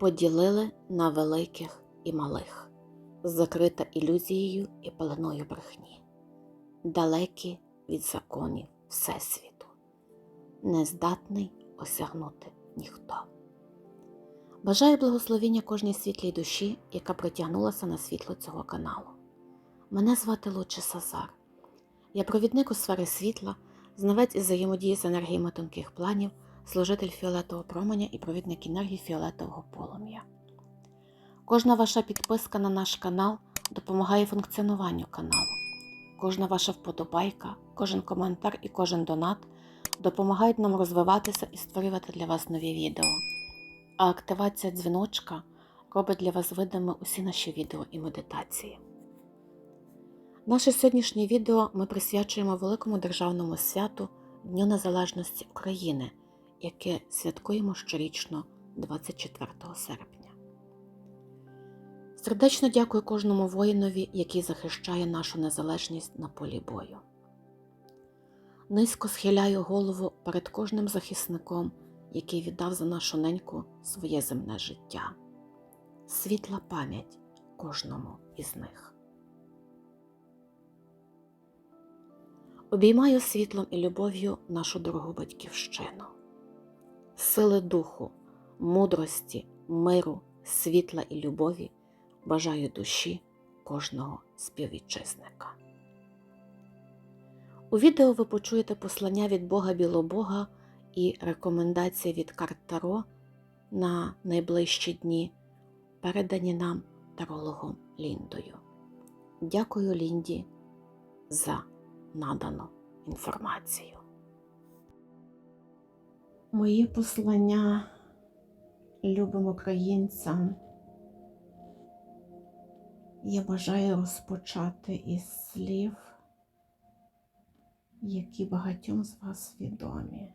поділили на великих і малих, закрита ілюзією і пеленою брехні, далекі від законів Всесвіту, нездатний осягнути ніхто. Бажаю благословіння кожній світлій душі, яка притягнулася на світло цього каналу. Мене звати Луче Сазар. Я провідник у сфери світла, знавець із взаємодії з енергіями тонких планів, служитель фіолетового променя і провідник енергії фіолетового полум'я. Кожна ваша підписка на наш канал допомагає функціонуванню каналу. Кожна ваша вподобайка, кожен коментар і кожен донат допомагають нам розвиватися і створювати для вас нові відео. А активація дзвіночка робить для вас видими усі наші відео і медитації. Наше сьогоднішнє відео ми присвячуємо великому державному святу Дню Незалежності України, яке святкуємо щорічно 24 серпня. Сердечно дякую кожному воїнові, який захищає нашу незалежність на полі бою. Низько схиляю голову перед кожним захисником, який віддав за нашу неньку своє земне життя. Світла пам'ять кожному із них. Обіймаю світлом і любов'ю нашу дорогу батьківщину, сили духу, мудрості, миру, світла і любові бажаю душі кожного співвітчизника. У відео ви почуєте послання від Бога Білобога і рекомендації від карт Таро на найближчі дні, передані нам тарологом Ліндою. Дякую Лінді за надану інформацію. Мої послання любим українцям. Я бажаю розпочати із слів, які багатьом з вас відомі.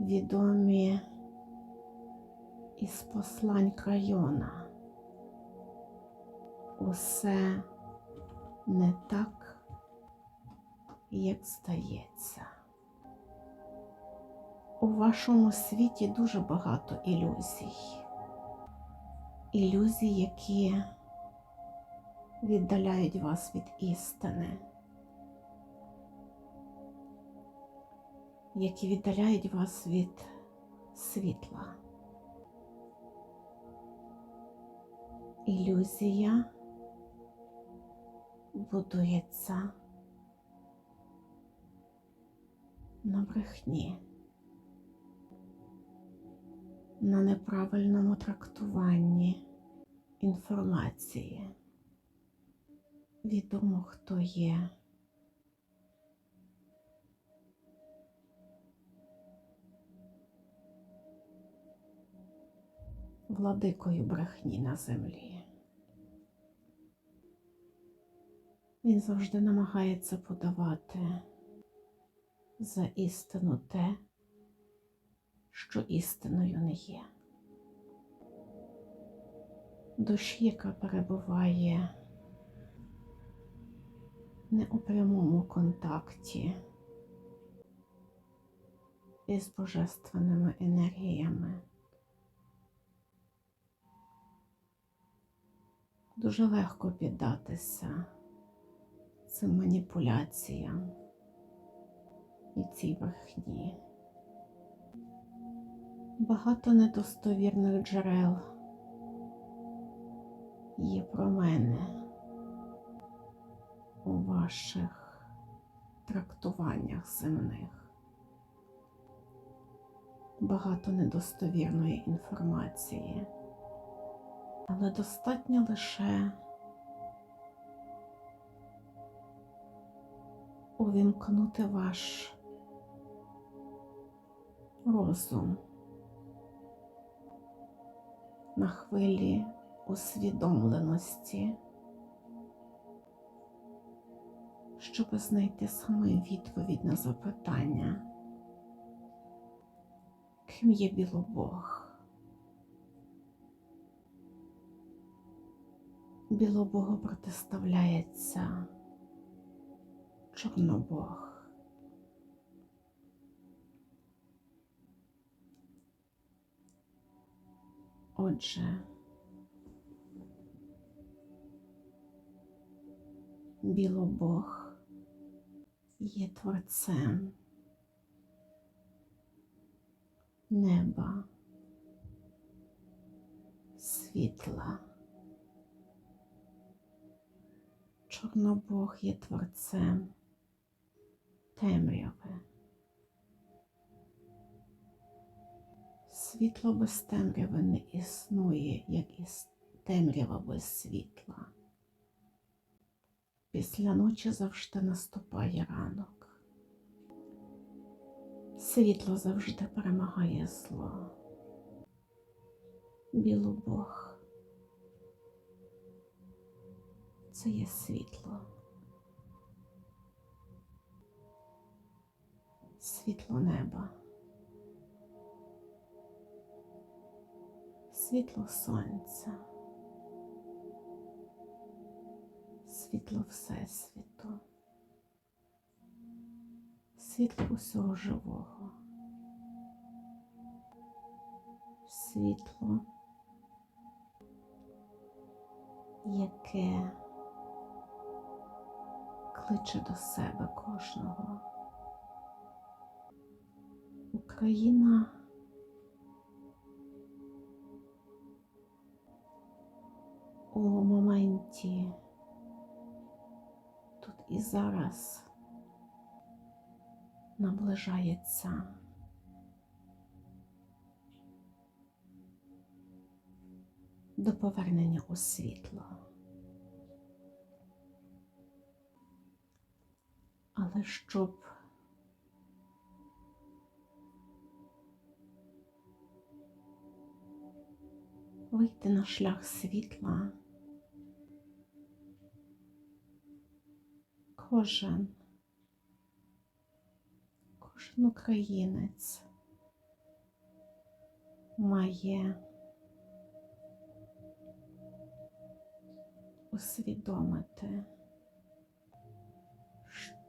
Відомі із послань крайона. Усе не так, як здається. У вашому світі дуже багато ілюзій. Ілюзій, які віддаляють вас від істини, які віддаляють вас від світла. Ілюзія будується на брехні, на неправильному трактуванні інформації. Відомо, хто є. Владикою брехні на землі. Він завжди намагається подавати за істину те, що істиною не є. Душі, яка перебуває не у прямому контакті із божественними енергіями. Дуже легко піддатися цим маніпуляціям і цій брехні. Багато недостовірних джерел є про мене у ваших трактуваннях земних. Багато недостовірної інформації, але достатньо лише увімкнути ваш розум на хвилі усвідомленості, щоб знайти саме відповідь на запитання, ким є білобог. Білобогу протиставляється Чорнобог. Отже, білобог є творцем неба, світла. Чорнобог є творцем темряви. Світло без темряви не існує, як і темрява без світла. Після ночі завжди наступає ранок. Світло завжди перемагає зло. Білобог. Це є світло. Світло неба. Світло сонця. Світло Всесвіту. Світло усього живого. Світло, яке кличе до себе кожного. Україна у моменті тут і зараз наближається до повернення у світло. Але щоб вийти на шлях світла, кожен, кожен українець має усвідомити,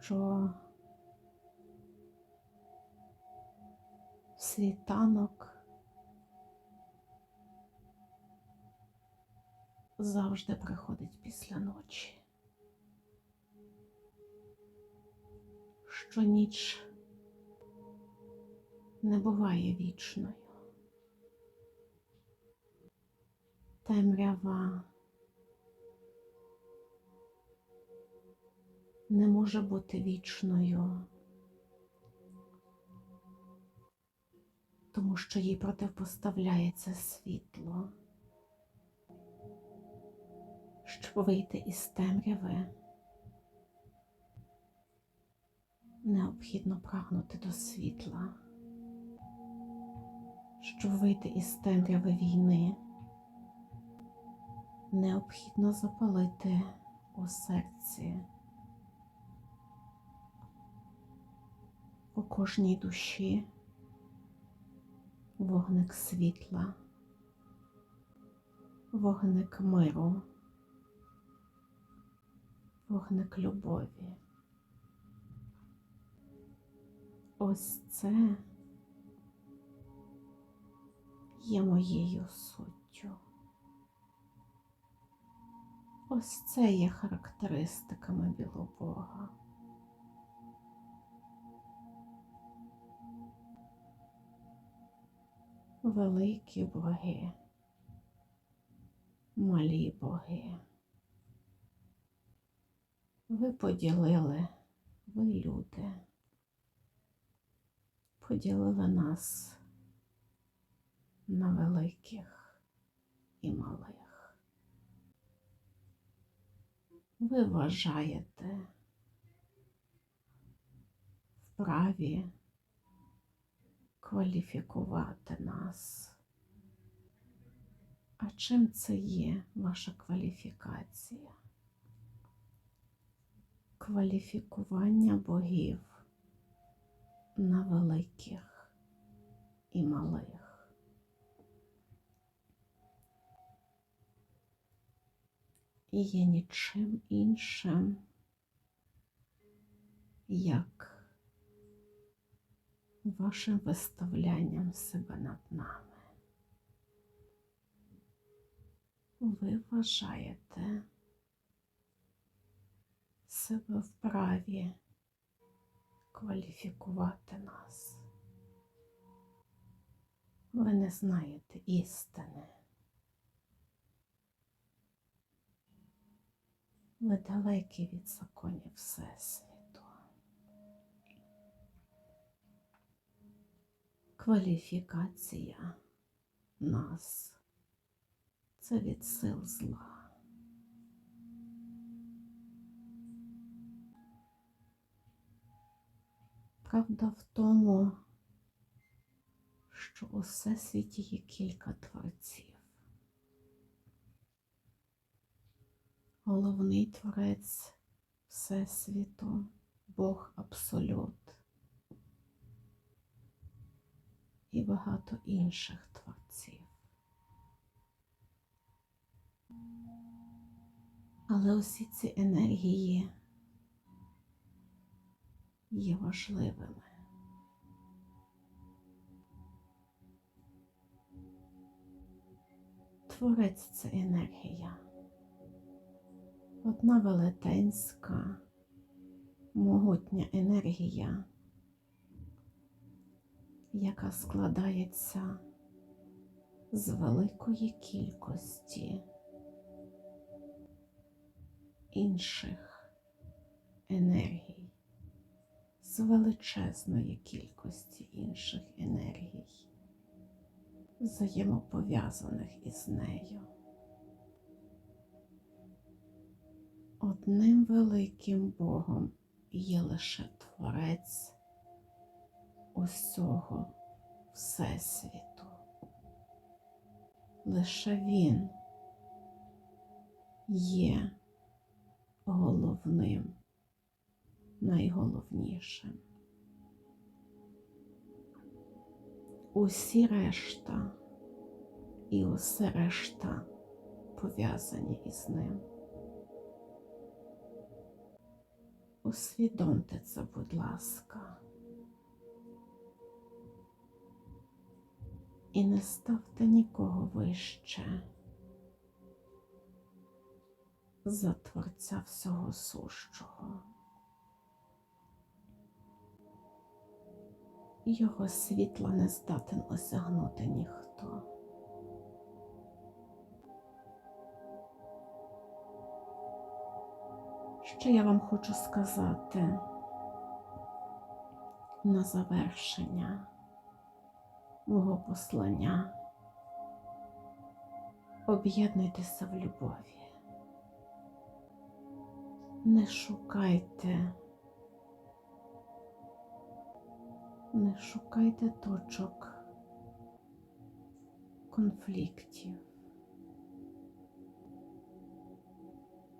що світанок завжди приходить після ночі. Що ніч не буває вічною. Темрява не може бути вічною, тому що їй противпоставляється світло. Щоб вийти із темряви, необхідно прагнути до світла. Щоб вийти із темряви війни, необхідно запалити у серці у кожній душі вогник світла, вогник миру, вогник любові. Ось це є моєю суттю. Ось це є характеристиками білобога. Великі боги, малі боги. Ви поділили, ви люди, поділили нас на великих і малих. Ви вважаєте вправі кваліфікувати нас. А чим це є ваша кваліфікація? Кваліфікування богів на великих і малих. І є нічим іншим, як вашим виставлянням себе над нами. ви вважаєте себе вправі кваліфікувати нас. Ви не знаєте істини. Ви далекі від законів Всесвіту. Кваліфікація нас це від сил зла. Правда в тому, що у всесвіті є кілька творців. Головний творець Всесвіту, Бог Абсолют і багато інших творців. Але усі ці енергії є важливими. Творець це енергія. Одна велетенська, могутня енергія, яка складається з великої кількості інших енергій, з величезної кількості інших енергій, взаємопов'язаних із нею. Одним великим Богом є лише Творець усього Всесвіту. Лише Він є головним, найголовнішим. Усі решта і усе решта пов'язані із ним. Усвідомте це, будь ласка. І не ставте нікого вище за Творця всього сущого. Його світла не здатен осягнути ніхто. Що я вам хочу сказати на завершення мого послання? Об'єднуйтеся в любові. Не шукайте, не шукайте точок конфліктів.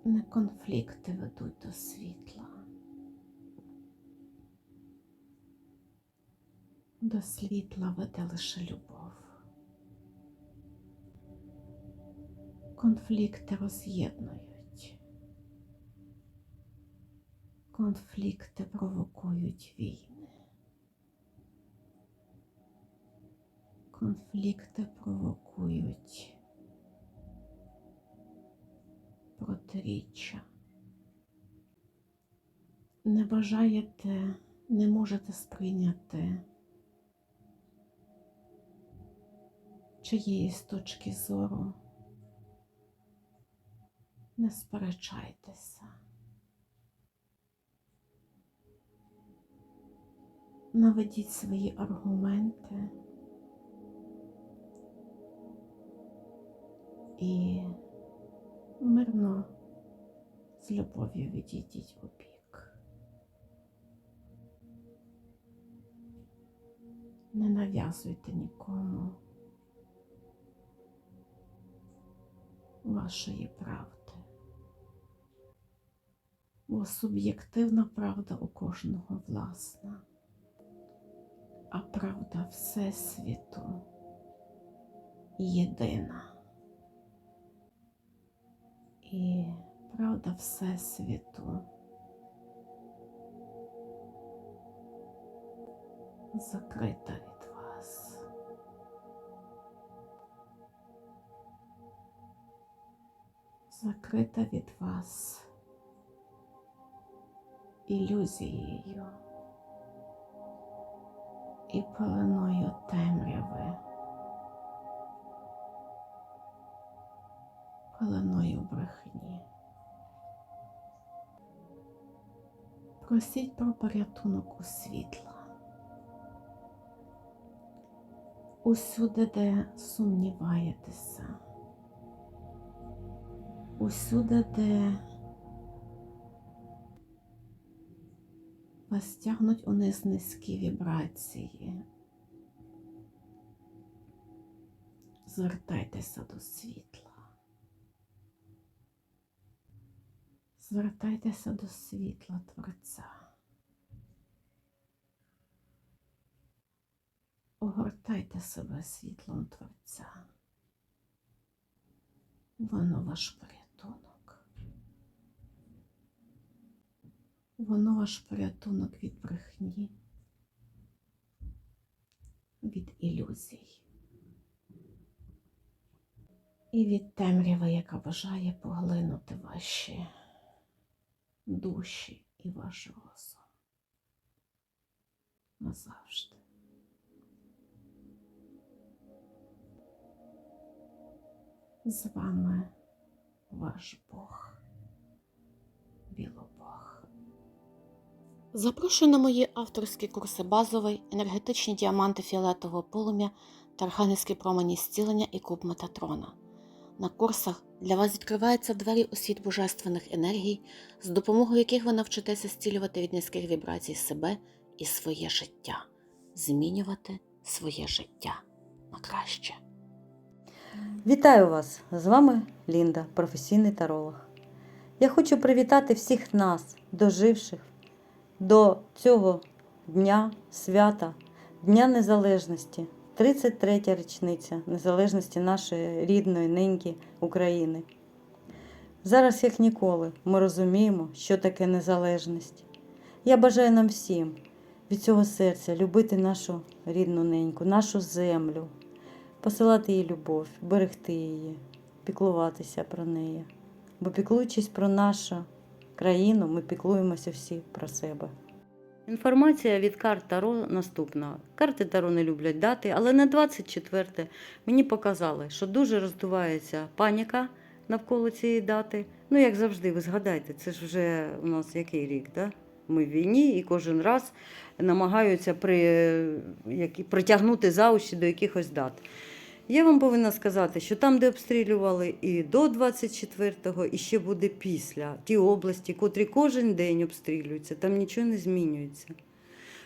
Не конфлікти ведуть до світла. До світла веде лише любов. Конфлікти роз'єднують. Конфлікти провокують війни. Конфлікти провокують протиріччя. Не бажаєте, не можете сприйняти чиєїсь точки зору. Не сперечайтеся. Наведіть свої аргументи і мирно з любов'ю відійдіть у бік. Не нав'язуйте нікому вашої правди, бо суб'єктивна правда у кожного власна, а правда Всесвіту єдина. І правда Всесвіту закрита від вас. закрита від вас. Ілюзією. І пеленою темряви, пеленою брехні. Просіть про порятунок у світла. Усюди, де сумніваєтеся, усюди, де вас тягнуть униз низькі вібрації. Звертайтеся до світла. Звертайтеся до світла Творця. Огортайте себе світлом Творця. Воно ваш порятунок. Воно ваш порятунок від брехні, від ілюзій і від темряви, яка бажає поглинути ваші душі і ваш розум. Назавжди. З вами ваш Бог, Білобог. Запрошую на мої авторські курси базовий, енергетичні діаманти фіолетового полум'я та архангельські промені зцілення і куб Метатрона. На курсах для вас відкриваються двері у світ божественних енергій, з допомогою яких ви навчитеся зцілювати від низьких вібрацій себе і своє життя, змінювати своє життя на краще. Вітаю вас! З вами Лінда, професійний таролог. Я хочу привітати всіх нас, доживших до цього дня, свята, Дня Незалежності, 33 річниця незалежності нашої рідної неньки України. Зараз, як ніколи, ми розуміємо, що таке незалежність. Я бажаю нам всім від цього серця любити нашу рідну неньку, нашу землю, посилати їй любов, берегти її, піклуватися про неї. Бо піклуючись про нашу країну, ми піклуємося всі про себе. Інформація від карт Таро наступна. Карти Таро не люблять дати, але на 24 мені показали, що дуже роздувається паніка навколо цієї дати. Ну, як завжди, ви згадайте, це ж вже у нас який рік, да? Ми в війні і кожен раз намагаються при, які, притягнути за уші до якихось дат. Я вам повинна сказати, що там, де обстрілювали і до 24-го, і ще буде після ті області, котрі кожен день обстрілюються, там нічого не змінюється.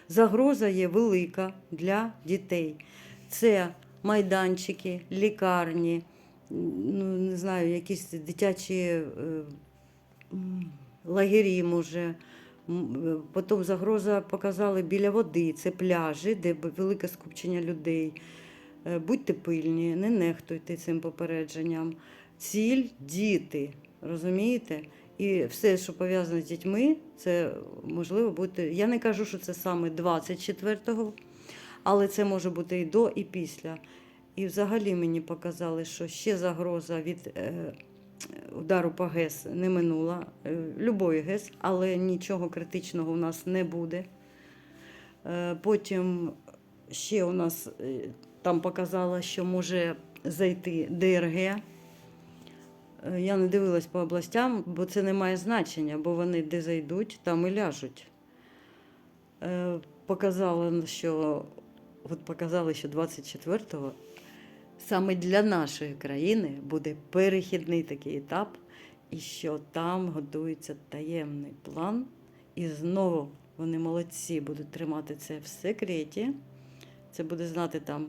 Загроза є велика для дітей. Це майданчики, лікарні, ну, не знаю, якісь дитячі е, лагері, може. Е, Потім загроза показали біля води, це пляжі, де велике скупчення людей. Е, Будьте пильні, не нехтуйте цим попередженням. Ціль діти, розумієте? І все, що пов'язане з дітьми, це можливо бути. Я не кажу, що це саме 24-го, але це може бути і до, і після. І взагалі мені показали, що ще загроза від е, удару по ГЕС не минула. Е, любої ГЕС, але нічого критичного у нас не буде. Потім ще у нас там показало, що може зайти ДРГ. Е, Я не дивилась по областям, бо це не має значення, бо вони де зайдуть, там і ляжуть. Е, що от показали, що 24-го саме для нашої країни буде перехідний такий етап, і що там готується таємний план. І знову вони молодці будуть тримати це в секреті. Це буде знати там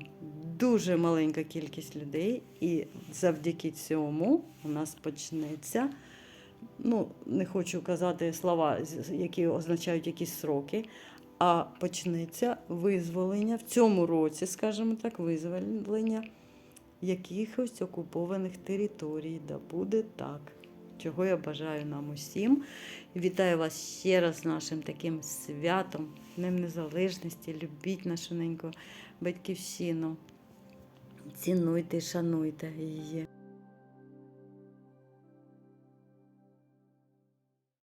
дуже маленька кількість людей, і завдяки цьому у нас почнеться. Ну, не хочу казати слова, які означають якісь сроки, а почнеться визволення в цьому році, скажімо так, визволення якихось окупованих територій. Да буде так. Чого я бажаю нам усім. Вітаю вас ще раз з нашим таким святом, Днем Незалежності. Любіть нашу неньку батьківщину. Цінуйте і шануйте її.